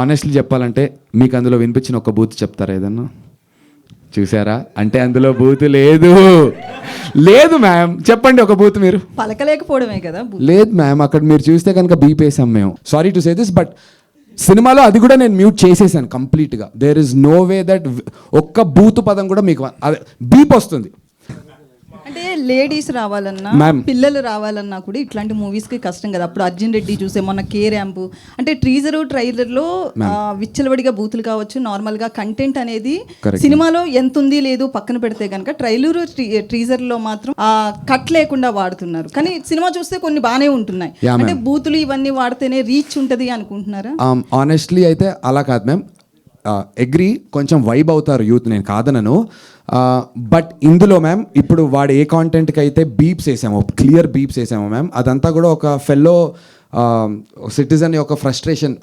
Honestly చెప్పాలంటే మీకు అందులో వినిపించిన ఒక బూత్ చెప్తారా ఏదన్నా? చూసారా అంటే అందులో బూత్ లేదు. లేదు మ్యామ్ చెప్పండి ఒక బూత్ మీరు. పలకలేకపోవడమే కదా లేదు మ్యామ్ అక్కడ మీరు చూస్తే కనుక బీప్ వేసాం మేము. Sorry to say this but సినిమాలో అది కూడా నేను మ్యూట్ చేసేసాను కంప్లీట్గా. There is no way that ఒక్క బూత్ పదం కూడా మీకు అదే బీప్ వస్తుంది. అంటే లేడీస్ రావాలన్నా. పిల్లలు రావాలన్నా కూడా ఇట్లాంటి మూవీస్కి కష్టం కదా. అప్పుడు అర్జున్ రెడ్డి చూసే మొన్న కే ర్యాంప్ అంటే ట్రీజర్ ట్రైలర్లో విచ్చలవిడిగా బూతులు కావచ్చు నార్మల్గా కంటెంట్ అనేది. సినిమాలో ఎంత ఉంది లేదు పక్కన పెడితే కనుక ట్రైలర్ ట్రీజర్లో మాత్రం ఆ కట్ లేకుండా వాడుతున్నారు. కానీ సినిమా చూస్తే కొన్ని బాగానే ఉంటున్నాయి. అంటే బూతులు ఇవన్నీ వాడితేనే రీచ్ ఉంటది అనుకుంటున్నారా? ఆనెస్ట్లీ Um, అయితే అలా కాదు మ్యామ్ అగ్రి కొంచెం వైబ్ అవుతారు యూత్ నేను కాదనను. బట్ ఇందులో మ్యామ్ ఇప్పుడు వాడు ఏ కాంటెంట్కి అయితే బీప్స్ వేసామో క్లియర్ బీప్స్ వేసామో మ్యామ్ అదంతా కూడా ఒక ఫెల్లో సిటిజన్ యొక్క ఫ్రస్ట్రేషన్